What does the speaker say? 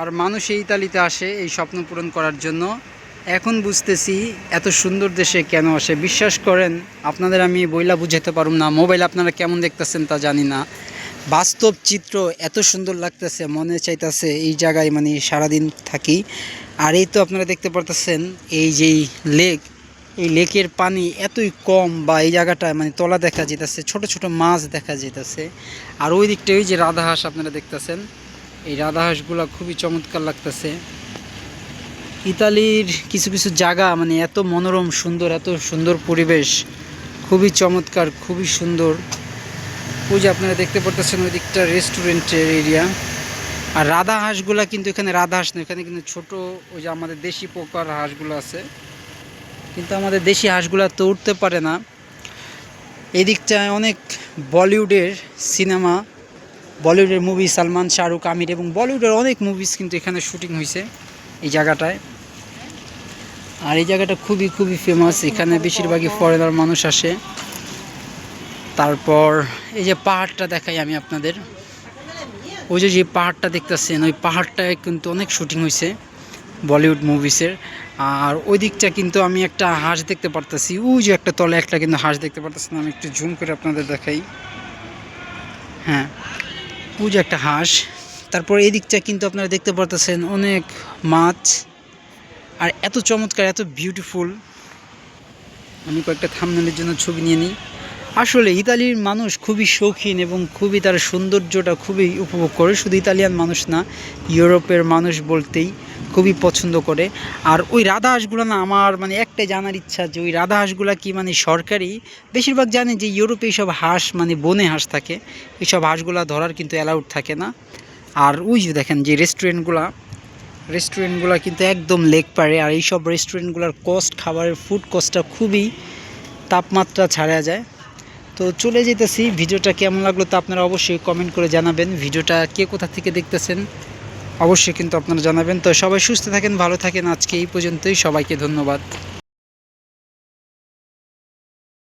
আর মানুষ এই ইতালিতে আসে, এই স্বপ্ন পূরণ করার জন্য। এখন বুঝতেছি এত সুন্দর দেশে কেন আসে। বিশ্বাস করেন, আপনাদের আমি বইলা বুঝাতে পারুম না, মোবাইল আপনারা কেমন দেখতেছেন তা জানি না। বাস্তব চিত্র এত সুন্দর লাগতেছে, মনে চাইতেছে এই জায়গায় মানে সারাদিন থাকি। আর এই তো আপনারা দেখতে পারতেছেন, এই যেই লেক, এই লেকের পানি এতই কম বা এই জায়গাটায় মানে তলা দেখা যেতেছে ছোট ছোট মাছ দেখা যেতেছে আর ওই দিকটা ওই যে রাধাহাঁস আপনারা দেখতেছেন এই রাধাহাঁসগুলো খুবই চমৎকার লাগতেছে। ইতালির কিছু কিছু জায়গা মানে এত মনোরম, সুন্দর, এত সুন্দর পরিবেশ, খুবই চমৎকার, খুবই সুন্দর। ওই যে আপনারা দেখতে পারতেছেন ওই দিকটা রেস্টুরেন্টের এরিয়া। আর রাধা হাঁসগুলা কিন্তু এখানে রাধা হাঁস না, এখানে কিন্তু ছোট, ওই যে আমাদের দেশি পোকার হাঁসগুলো আছে। কিন্তু আমাদের দেশি হাঁসগুলা তো উঠতে পারে না। এদিকটায় অনেক বলিউডের সিনেমা বলিউডের মুভি সালমান শাহরুখ আমির এবং বলিউডের অনেক মুভিজ কিন্তু এখানে শুটিং হয়েছে এই জায়গাটায়। আর এই জায়গাটা খুবই খুবই ফেমাস এখানে বেশিরভাগই ফরেনার মানুষ আসে। তারপর এই যে পাহাড়টা দেখাই আমি আপনাদের। ওই যে যে পাহাড়টা দেখতেছেন, ওই পাহাড়টায় কিন্তু অনেক শুটিং হয়েছে বলিউড মুভিসের। আর ওই দিকটা কিন্তু আমি একটা হাঁস দেখতে পারতেছি। ওই যে একটা তলে একটা কিন্তু হাঁস দেখতে পারতেছি আমি একটু জুম করে আপনাদের দেখাই। হ্যাঁ। যে একটা হাঁস। তারপর এই দিকটা কিন্তু আপনারা দেখতে পারতেছেন অনেক মাছ। আর এত চমৎকার, এত বিউটিফুল আমি কয়েকটা থামনেলের জন্য ছবি নিয়ে নিই। আসলে ইতালির মানুষ খুবই শৌখিন এবং খুবই তার সৌন্দর্যটা খুবই উপভোগ করে। শুধু ইতালিয়ান মানুষ না, ইউরোপের মানুষ বলতেই খুবই পছন্দ করে। আর ওই রাধা হাঁসগুলো না আমার মানে একটাই জানার ইচ্ছা যে ওই রাধা হাঁসগুলো কি মানে সরকারি? বেশিরভাগ জানে যে ইউরোপে এইসব হাঁস মানে বনে হাঁস থাকে। এইসব হাঁসগুলো ধরার কিন্তু অ্যালাউড থাকে না। আর ওই যে দেখেন যে রেস্টুরেন্টগুলা রেস্টুরেন্টগুলো কিন্তু একদম লেক পারে আর এইসব রেস্টুরেন্টগুলোর কস্ট খাবারের ফুড কস্টটা খুবই তাপমাত্রা ছাড়া যায়। তো চলে যেতেছি। ভিডিওটা কেমন লাগল তা আপনারা অবশ্যই কমেন্ট করে জানাবেন। ভিডিওটা কে কোথা থেকে দেখতেছেন? অবশ্যই কিন্তু আপনারা জানাবেন। তো সবাই সুস্থ থাকেন, ভালো থাকেন। আজকে এই পর্যন্তই। সবাইকে ধন্যবাদ।